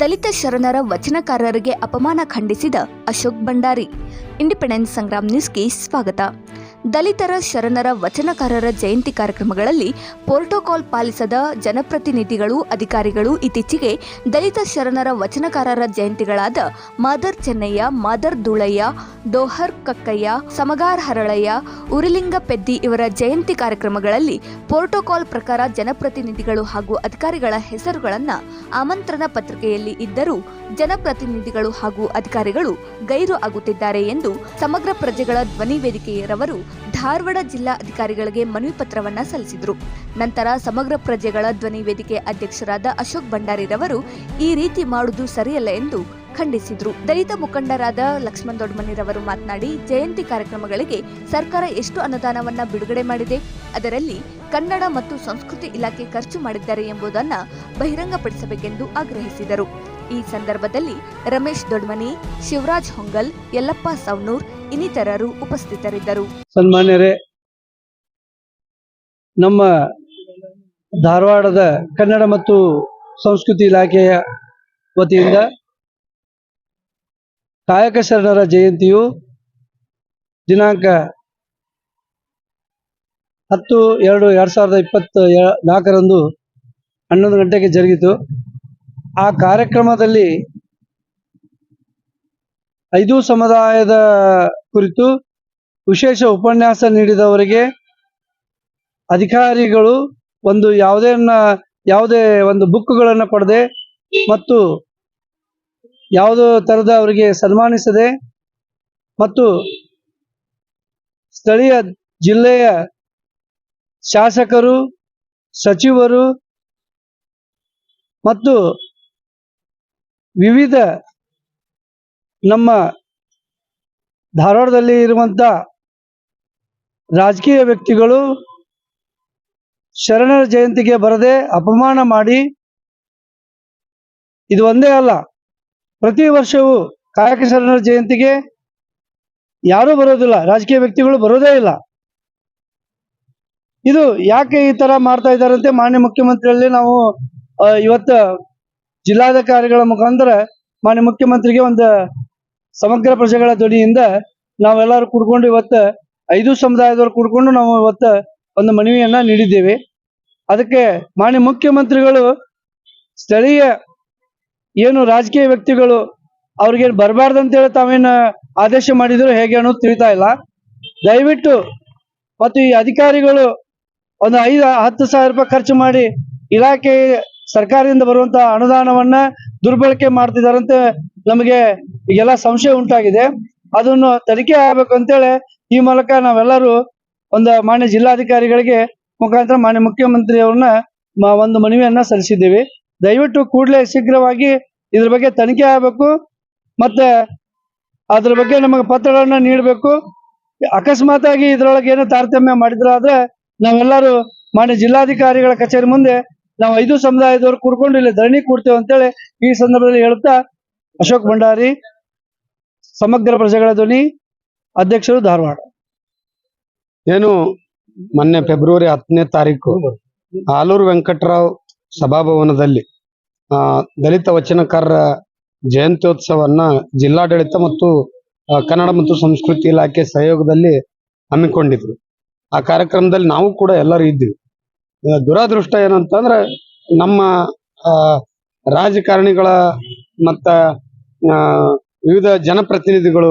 ದಲಿತ ಶರಣರ ವಚನಕಾರರಿಗೆ ಅಪಮಾನ ಖಂಡಿಸಿದ ಅಶೋಕ್ ಭಂಡಾರಿ. ಇಂಡಿಪೆಂಡೆನ್ಸ್ ಸಂಗ್ರಾಮ್ ನ್ಯೂಸ್ಗೆ ಸ್ವಾಗತ. ದಲಿತರ ಶರಣರ ವಚನಕಾರರ ಜಯಂತಿ ಕಾರ್ಯಕ್ರಮಗಳಲ್ಲಿ ಪ್ರೋಟೋಕಾಲ್ ಪಾಲಿಸದ ಜನಪ್ರತಿನಿಧಿಗಳು, ಅಧಿಕಾರಿಗಳು ಇತ್ತೀಚೆಗೆ ದಲಿತ ಶರಣರ ವಚನಕಾರರ ಜಯಂತಿಗಳಾದ ಮಾದರ್ ಚೆನ್ನಯ್ಯ, ಮಾದರ್ ದುಳಯ್ಯ ಡೋಹರ್ ಕಕ್ಕಯ್ಯ, ಸಮಗಾರ್ ಹರಳಯ್ಯ, ಉರಿಲಿಂಗ ಪೆದ್ದಿ ಇವರ ಜಯಂತಿ ಕಾರ್ಯಕ್ರಮಗಳಲ್ಲಿ ಪ್ರೋಟೋಕಾಲ್ ಪ್ರಕಾರ ಜನಪ್ರತಿನಿಧಿಗಳು ಹಾಗೂ ಅಧಿಕಾರಿಗಳ ಹೆಸರುಗಳನ್ನು ಆಮಂತ್ರಣ ಪತ್ರಿಕೆಯಲ್ಲಿ ಇದ್ದರೂ ಜನಪ್ರತಿನಿಧಿಗಳು ಹಾಗೂ ಅಧಿಕಾರಿಗಳು ಗೈರು ಆಗುತ್ತಿದ್ದಾರೆ ಎಂದು ಸಮಗ್ರ ಪ್ರಜೆಗಳ ಧ್ವನಿ ವೇದಿಕೆಯರವರು ಧಾರವಾಡ ಜಿಲ್ಲಾ ಅಧಿಕಾರಿಗಳಿಗೆ ಮನವಿ ಪತ್ರವನ್ನ ಸಲ್ಲಿಸಿದರು. ನಂತರ ಸಮಗ್ರ ಪ್ರಜೆಗಳ ಧ್ವನಿ ವೇದಿಕೆ ಅಧ್ಯಕ್ಷರಾದ ಅಶೋಕ್ ಭಂಡಾರಿರವರು ಈ ರೀತಿ ಮಾಡುವುದು ಸರಿಯಲ್ಲ ಎಂದು ಖಂಡಿಸಿದರು. ದಲಿತ ಮುಖಂಡರಾದ ಲಕ್ಷ್ಮಣ್ ದೊಡ್ಮನಿರವರು ಮಾತನಾಡಿ, ಜಯಂತಿ ಕಾರ್ಯಕ್ರಮಗಳಿಗೆ ಸರ್ಕಾರ ಎಷ್ಟು ಅನುದಾನವನ್ನ ಬಿಡುಗಡೆ ಮಾಡಿದೆ, ಅದರಲ್ಲಿ ಕನ್ನಡ ಮತ್ತು ಸಂಸ್ಕೃತಿ ಇಲಾಖೆ ಖರ್ಚು ಮಾಡಿದ್ದಾರೆ ಎಂಬುದನ್ನು ಬಹಿರಂಗಪಡಿಸಬೇಕೆಂದು ಆಗ್ರಹಿಸಿದರು. ಈ ಸಂದರ್ಭದಲ್ಲಿ ರಮೇಶ್ ದೊಡ್ಮನಿ, ಶಿವರಾಜ್ ಹೊಂಗಲ್, ಯಲ್ಲಪ್ಪ ಸವನೂರ್ ಇನ್ನಿತರರು ಉಪಸ್ಥಿತರಿದ್ದರು. ಸನ್ಮಾನ್ಯರೇ, ನಮ್ಮ ಧಾರವಾಡದ ಕನ್ನಡ ಮತ್ತು ಸಂಸ್ಕೃತಿ ಇಲಾಖೆಯ ವತಿಯಿಂದ ಕಾಯಕ ಶರಣರ ಜಯಂತಿಯು ದಿನಾಂಕ ಹತ್ತು ಎರಡು ಎರಡು ಸಾವಿರದ ಇಪ್ಪತ್ತ ನಾಲ್ಕರಂದು ಹನ್ನೊಂದು ಗಂಟೆಗೆ ಜರುಗಿತು. ಆ ಕಾರ್ಯಕ್ರಮದಲ್ಲಿ ಐದು ಸಮುದಾಯದ ಕುರಿತು ವಿಶೇಷ ಉಪನ್ಯಾಸ ನೀಡಿದವರಿಗೆ ಅಧಿಕಾರಿಗಳು ಒಂದು ಯಾವುದೇ ಯಾವುದೇ ಒಂದು ಬುಕ್ಗಳನ್ನು ಕೊಡದೆ ಮತ್ತು ಯಾವುದೋ ಥರದ ಅವರಿಗೆ ಸನ್ಮಾನಿಸದೆ ಮತ್ತು ಸ್ಥಳೀಯ ಜಿಲ್ಲೆಯ ಶಾಸಕರು, ಸಚಿವರು ಮತ್ತು ವಿವಿಧ ನಮ್ಮ ಧಾರವಾಡದಲ್ಲಿ ಇರುವಂಥ ರಾಜಕೀಯ ವ್ಯಕ್ತಿಗಳು ಶರಣರ ಜಯಂತಿಗೆ ಬರದೆ ಅಪಮಾನ ಮಾಡಿ, ಇದು ಒಂದೇ ಅಲ್ಲ, ಪ್ರತಿ ವರ್ಷವೂ ಕಾಯಕ ಶರಣರ ಜಯಂತಿಗೆ ಯಾರೂ ಬರೋದಿಲ್ಲ, ರಾಜಕೀಯ ವ್ಯಕ್ತಿಗಳು ಬರೋದೇ ಇಲ್ಲ. ಇದು ಯಾಕೆ ಈ ತರ ಮಾಡ್ತಾ ಇದ್ದಾರಂತೆ ಮಾನ್ಯ ಮುಖ್ಯಮಂತ್ರಿಯಲ್ಲಿ ನಾವು ಇವತ್ತು ಜಿಲ್ಲಾಧಿಕಾರಿಗಳ ಮುಖಾಂತರ ಮಾನ್ಯ ಮುಖ್ಯಮಂತ್ರಿಗೆ ಒಂದು ಸಮಗ್ರ ಪ್ರಜೆಗಳ ಧ್ವನಿಯಿಂದ ನಾವೆಲ್ಲರೂ ಕೂಡ್ಕೊಂಡು ಇವತ್ತು ಐದು ಸಮುದಾಯದವರು ಕೂಡ್ಕೊಂಡು ನಾವು ಇವತ್ತು ಒಂದು ಮನವಿಯನ್ನ ನೀಡಿದ್ದೇವೆ. ಅದಕ್ಕೆ ಮಾನ್ಯ ಮುಖ್ಯಮಂತ್ರಿಗಳು, ಸ್ಥಳೀಯ ಏನು ರಾಜಕೀಯ ವ್ಯಕ್ತಿಗಳು ಅವ್ರಿಗೆ ಬರಬಾರ್ದಂತೇಳಿ ತಾವೇನು ಆದೇಶ ಮಾಡಿದ್ರು ಹೇಗೆ ಅನ್ನೋದು ತಿಳಿತಾ ಇಲ್ಲ. ದಯವಿಟ್ಟು ಮತ್ತು ಈ ಅಧಿಕಾರಿಗಳು ಒಂದು ಐದು, ಹತ್ತು ಸಾವಿರ ರೂಪಾಯಿ ಖರ್ಚು ಮಾಡಿ ಇಲಾಖೆ ಸರ್ಕಾರದಿಂದ ಬರುವಂತ ಅನುದಾನವನ್ನ ದುರ್ಬಳಕೆ ಮಾಡ್ತಿದಾರಂತೆ ನಮಗೆ ಈಗೆಲ್ಲ ಸಂಶಯ ಉಂಟಾಗಿದೆ. ಅದನ್ನು ತನಿಖೆ ಆಗ್ಬೇಕು ಅಂತೇಳಿ ಈ ಮೂಲಕ ನಾವೆಲ್ಲರೂ ಒಂದು ಮಾನ್ಯ ಜಿಲ್ಲಾಧಿಕಾರಿಗಳಿಗೆ ಮುಖಾಂತರ ಮಾನ್ಯ ಮುಖ್ಯಮಂತ್ರಿ ಅವ್ರನ್ನ ಒಂದು ಮನವಿಯನ್ನ ಸಲ್ಲಿಸಿದ್ದೀವಿ. ದಯವಿಟ್ಟು ಕೂಡಲೇ ಶೀಘ್ರವಾಗಿ ಇದ್ರ ಬಗ್ಗೆ ತನಿಖೆ ಆಗಬೇಕು. ಮತ್ತೆ ಅದ್ರ ಬಗ್ಗೆ ನಮಗೆ ಪತ್ರಗಳನ್ನ ನೀಡಬೇಕು. ಅಕಸ್ಮಾತ್ ಆಗಿ ಇದ್ರೊಳಗೆ ಏನೋ ತಾರತಮ್ಯ ಮಾಡಿದ್ರಾದ್ರೆ ನಾವೆಲ್ಲರೂ ಮಾನ್ಯ ಜಿಲ್ಲಾಧಿಕಾರಿಗಳ ಕಚೇರಿ ಮುಂದೆ ನಾವು ಐದು ಸಮುದಾಯದವರು ಕೂಡ್ಕೊಂಡು ಇಲ್ಲಿ ಧರಣಿ ಕೂಡ್ತೇವೆ ಅಂತೇಳಿ ಈ ಸಂದರ್ಭದಲ್ಲಿ ಹೇಳುತ್ತಾ ಅಶೋಕ್ ಭಂಡಾರಿ ಸಮಗ್ರ ಪ್ರಜೆಗಳ ಧ್ವನಿ ಅಧ್ಯಕ್ಷರು ಧಾರವಾಡ. ಏನು ಮೊನ್ನೆ ಫೆಬ್ರವರಿ ಹತ್ತನೇ ತಾರೀಕು ಆಲೂರು ವೆಂಕಟರಾವ್ ಸಭಾಭವನದಲ್ಲಿ ದಲಿತ ವಚನಕಾರರ ಜಯಂತ್ಯೋತ್ಸವನ್ನ ಜಿಲ್ಲಾಡಳಿತ ಮತ್ತು ಕನ್ನಡ ಮತ್ತು ಸಂಸ್ಕೃತಿ ಇಲಾಖೆ ಸಹಯೋಗದಲ್ಲಿ ಹಮ್ಮಿಕೊಂಡಿದ್ರು. ಆ ಕಾರ್ಯಕ್ರಮದಲ್ಲಿ ನಾವು ಕೂಡ ಎಲ್ಲರೂ ಇದ್ವಿ ಆ, ದುರಾದೃಷ್ಟ ಏನಂತಂದ್ರೆ ನಮ್ಮ ರಾಜಕಾರಣಿಗಳ ಮತ್ತ ವಿವಿಧ ಜನಪ್ರತಿನಿಧಿಗಳು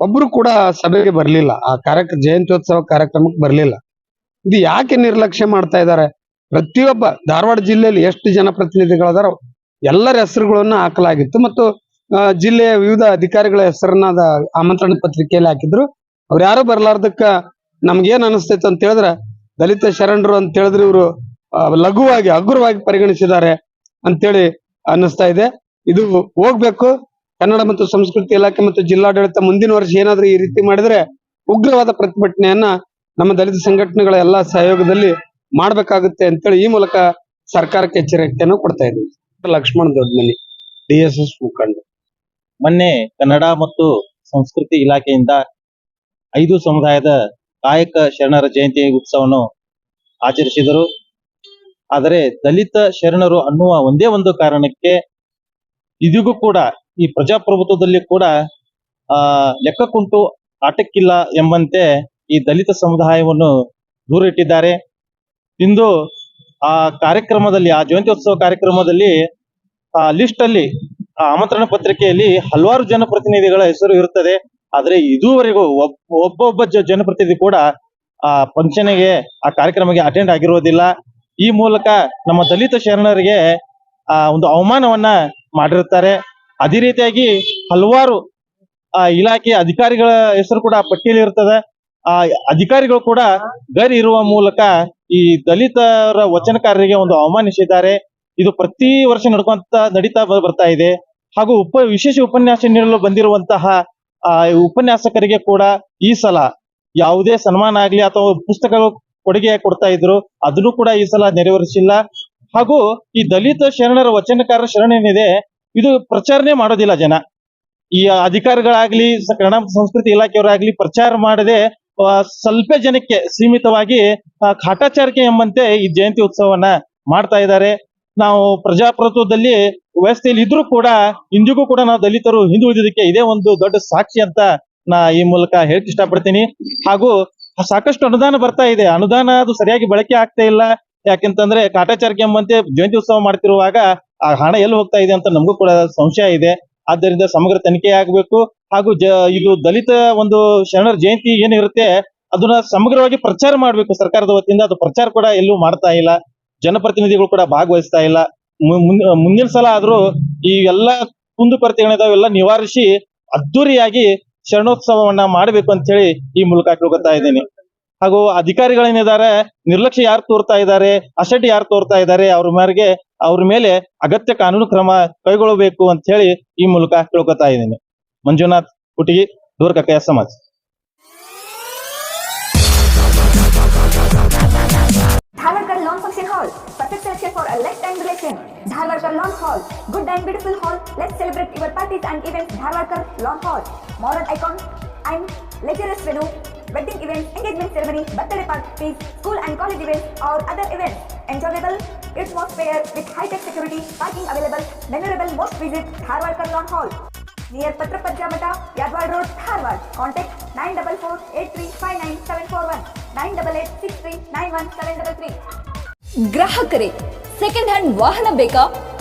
ಒಬ್ರು ಕೂಡ ಸಭೆಗೆ ಬರಲಿಲ್ಲ. ಆ ಕಾರ್ಯಕ್ರಮ ಜಯಂತ್ಯೋತ್ಸವ ಕಾರ್ಯಕ್ರಮಕ್ಕೆ ಬರಲಿಲ್ಲ. ಇದು ಯಾಕೆ ನಿರ್ಲಕ್ಷ್ಯ ಮಾಡ್ತಾ ಇದ್ದಾರೆ? ಪ್ರತಿಯೊಬ್ಬ ಧಾರವಾಡ ಜಿಲ್ಲೆಯಲ್ಲಿ ಎಷ್ಟು ಜನಪ್ರತಿನಿಧಿಗಳದಾರ ಎಲ್ಲರ ಹೆಸರುಗಳನ್ನ ಹಾಕಲಾಗಿತ್ತು. ಮತ್ತು ಜಿಲ್ಲೆಯ ವಿವಿಧ ಅಧಿಕಾರಿಗಳ ಹೆಸರನ್ನ ಆಮಂತ್ರಣ ಪತ್ರಿಕೆಯಲ್ಲಿ ಹಾಕಿದ್ರು. ಅವ್ರು ಯಾರು ಬರ್ಲಾರ್ದಕ್ಕ ನಮ್ಗೇನ್ ಅನಿಸ್ತೈತೆ ಅಂತ ಹೇಳಿದ್ರೆ ದಲಿತ ಶರಣರು ಅಂತ ಹೇಳಿದ್ರೆ ಇವರು ಲಘುವಾಗಿ, ಹಗುರವಾಗಿ ಪರಿಗಣಿಸಿದ್ದಾರೆ ಅಂತೇಳಿ ಅನ್ನಿಸ್ತಾ ಇದೆ. ಇದು ಹೋಗ್ಬೇಕು. ಕನ್ನಡ ಮತ್ತು ಸಂಸ್ಕೃತಿ ಇಲಾಖೆ ಮತ್ತು ಜಿಲ್ಲಾಡಳಿತ ಮುಂದಿನ ವರ್ಷ ಏನಾದ್ರೂ ಈ ರೀತಿ ಮಾಡಿದ್ರೆ ಉಗ್ರವಾದ ಪ್ರತಿಭಟನೆಯನ್ನ ನಮ್ಮ ದಲಿತ ಸಂಘಟನೆಗಳ ಎಲ್ಲಾ ಸಹಯೋಗದಲ್ಲಿ ಮಾಡ್ಬೇಕಾಗುತ್ತೆ ಅಂತೇಳಿ ಈ ಮೂಲಕ ಸರ್ಕಾರಕ್ಕೆ ಎಚ್ಚರಿಕೆಯನ್ನು ಕೊಡ್ತಾ ಇದ್ದೀವಿ. Laxman Doddamani D S S ಮುಖಂಡ. ಮೊನ್ನೆ ಕನ್ನಡ ಮತ್ತು ಸಂಸ್ಕೃತಿ ಇಲಾಖೆಯಿಂದ ಐದು ಸಮುದಾಯದ ಕಾಯಕ ಶರಣರ ಜಯಂತಿ ಉತ್ಸವವನ್ನು ಆಚರಿಸಿದರು. ಆದರೆ ದಲಿತ ಶರಣರು ಅನ್ನುವ ಒಂದೇ ಒಂದು ಕಾರಣಕ್ಕೆ ಇದಿಗೂ ಕೂಡ, ಈ ಪ್ರಜಾಪ್ರಭುತ್ವದಲ್ಲಿ ಕೂಡ, ಆ, ಲೆಕ್ಕಕ್ಕುಂಟು ಆಟಕ್ಕಿಲ್ಲ ಎಂಬಂತೆ ಈ ದಲಿತ ಸಮುದಾಯವನ್ನು ದೂರಿಟ್ಟಿದ್ದಾರೆ. ಇಂದು ಆ ಕಾರ್ಯಕ್ರಮದಲ್ಲಿ, ಆ ಜಯಂತಿ ಉತ್ಸವ ಕಾರ್ಯಕ್ರಮದಲ್ಲಿ, ಆ ಲಿಸ್ಟ್ ಅಲ್ಲಿ ಆ ಆಮಂತ್ರಣ ಪತ್ರಿಕೆಯಲ್ಲಿ ಹಲವಾರು ಜನಪ್ರತಿನಿಧಿಗಳ ಹೆಸರು ಇರುತ್ತದೆ. ಆದ್ರೆ ಇದುವರೆಗೂ ಒಬ್, ಒಬ್ಬೊಬ್ಬ ಜನಪ್ರತಿನಿಧಿ ಕೂಡ ಆ ಫಂಕ್ಷನ್ಗೆ, ಆ ಕಾರ್ಯಕ್ರಮಕ್ಕೆ ಅಟೆಂಡ್ ಆಗಿರೋದಿಲ್ಲ. ಈ ಮೂಲಕ ನಮ್ಮ ದಲಿತ ಶರಣರಿಗೆ ಆ ಒಂದು ಅವಮಾನವನ್ನ ಮಾಡಿರುತ್ತಾರೆ. ಅದೇ ರೀತಿಯಾಗಿ ಹಲವಾರು, ಆ ಇಲಾಖೆ ಅಧಿಕಾರಿಗಳ ಹೆಸರು ಕೂಡ ಪಟ್ಟಿಯಲ್ಲಿ ಇರ್ತದೆ. ಆ ಅಧಿಕಾರಿಗಳು ಕೂಡ ಗರ್ ಇರುವ ಮೂಲಕ ಈ ದಲಿತರ ವಚನಕಾರರಿಗೆ ಒಂದು ಅವಮಾನಿಸಿದ್ದಾರೆ. ಇದು ಪ್ರತಿ ವರ್ಷ ನಡ್ಕೊಂತ, ನಡೀತಾ ಬರ್ತಾ ಇದೆ. ಹಾಗೂ ಉಪ, ವಿಶೇಷ ಉಪನ್ಯಾಸ ನೀಡಲು ಬಂದಿರುವಂತಹ ಆ ಉಪನ್ಯಾಸಕರಿಗೆ ಕೂಡ ಈ ಸಲ ಯಾವುದೇ ಸನ್ಮಾನ ಆಗ್ಲಿ ಅಥವಾ ಪುಸ್ತಕ ಕೊಡುಗೆ ಕೊಡ್ತಾ ಇದ್ರು, ಅದನ್ನು ಕೂಡ ಈ ಸಲ ನೆರವೇರಿಸಿಲ್ಲ. ಹಾಗೂ ಈ ದಲಿತ ಶರಣರ ವಚನಕಾರ ಶರಣ ಏನಿದೆ ಇದು ಪ್ರಚಾರನೇ ಮಾಡೋದಿಲ್ಲ ಜನ. ಈ ಅಧಿಕಾರಿಗಳಾಗ್ಲಿ ಕನ್ನಡ ಸಂಸ್ಕೃತಿ ಇಲಾಖೆಯವರಾಗ್ಲಿ ಪ್ರಚಾರ ಮಾಡದೆ ಸ್ವಲ್ಪ ಜನಕ್ಕೆ ಸೀಮಿತವಾಗಿ ಕಾಟಾಚಾರಿಕೆ ಎಂಬಂತೆ ಈ ಜಯಂತಿ ಉತ್ಸವವನ್ನ ಮಾಡ್ತಾ ಇದ್ದಾರೆ. ನಾವು ಪ್ರಜಾಪ್ರಭುತ್ವದಲ್ಲಿ ವ್ಯವಸ್ಥೆಯಲ್ಲಿ ಇದ್ರೂ ಕೂಡ ಇಂದಿಗೂ ಕೂಡ ನಾವು ದಲಿತರು ಹಿಂದುಳಿದಕ್ಕೆ ಇದೇ ಒಂದು ದೊಡ್ಡ ಸಾಕ್ಷಿ ಅಂತ ನಾ ಈ ಮೂಲಕ ಹೇಳಕ್ ಇಷ್ಟಪಡ್ತೀನಿ. ಹಾಗೂ ಸಾಕಷ್ಟು ಅನುದಾನ ಬರ್ತಾ ಇದೆ. ಅನುದಾನ ಅದು ಸರಿಯಾಗಿ ಬಳಕೆ ಆಗ್ತಾ ಇಲ್ಲ. ಯಾಕೆಂತಂದ್ರೆ ಕಾಟಾಚಾರಿಕೆ ಎಂಬಂತೆ ಜಯಂತಿ ಉತ್ಸವ ಮಾಡ್ತಿರುವಾಗ ಆ ಹಣ ಎಲ್ಲಿ ಹೋಗ್ತಾ ಇದೆ ಅಂತ ನಮಗೂ ಕೂಡ ಸಂಶಯ ಇದೆ. ಆದ್ದರಿಂದ ಸಮಗ್ರ ತನಿಖೆ ಆಗಬೇಕು. ಹಾಗೂ ಜ ಇದು ದಲಿತ ಒಂದು ಶರಣರ ಜಯಂತಿ ಏನಿರುತ್ತೆ, ಅದನ್ನ ಸಮಗ್ರವಾಗಿ ಪ್ರಚಾರ ಮಾಡಬೇಕು ಸರ್ಕಾರದ ವತಿಯಿಂದ. ಅದು ಪ್ರಚಾರ ಕೂಡ ಎಲ್ಲೂ ಮಾಡ್ತಾ ಇಲ್ಲ. ಜನಪ್ರತಿನಿಧಿಗಳು ಕೂಡ ಭಾಗವಹಿಸ್ತಾ ಇಲ್ಲ. ಮುಂದಿನ ಸಲ ಆದ್ರೂ ಈ ಎಲ್ಲಾ ಕುಂದುಕೊರತೆಗಳಿದಾವೆಲ್ಲ ನಿವಾರಿಸಿ ಅದ್ದೂರಿಯಾಗಿ ಶರಣೋತ್ಸವವನ್ನ ಮಾಡಬೇಕು ಅಂತ ಹೇಳಿ ಈ ಮೂಲಕ ಕೇಳ್ಕೊತಾ ಇದ್ದೀನಿ. ಹಾಗೂ ಅಧಿಕಾರಿಗಳೇನಿದ್ದಾರೆ, ನಿರ್ಲಕ್ಷ್ಯ ಯಾರು ತೋರ್ತಾ ಇದ್ದಾರೆ, ಅಸಡ್ಡೆ ಯಾರು ತೋರ್ತಾ ಇದ್ದಾರೆ, ಅವ್ರ ಮೇರೆಗೆ ಅವ್ರ ಮೇಲೆ ಅಗತ್ಯ ಕಾನೂನು ಕ್ರಮ ಕೈಗೊಳ್ಳಬೇಕು ಅಂತ ಹೇಳಿ ಈ ಮೂಲಕ ಕೇಳ್ಕೊತಾ ಇದ್ದೀನಿ. ಮಂಜುನಾಥ್ ಕುಟಗಿ ದೂರ ಸಮಾಜ Samaj. Dharwarkar Lawn Hall. Good and beautiful hall. Let's celebrate your parties and events. Dharwarkar Lawn Hall. Modern icon and luxurious venue. Wedding events, engagement ceremony, birthday parties, school and college events or other events. Enjoyable atmosphere with high-tech security, parking available. Memorable most visit Dharwarkar Lawn Hall. Near Patrapajja Mata, Yadwad Road, Dharwad. Contact 944-8359-741, 988-6391-733. ಗ್ರಾಹಕರೇ second hand ವಾಹನ ಬೇಕಾ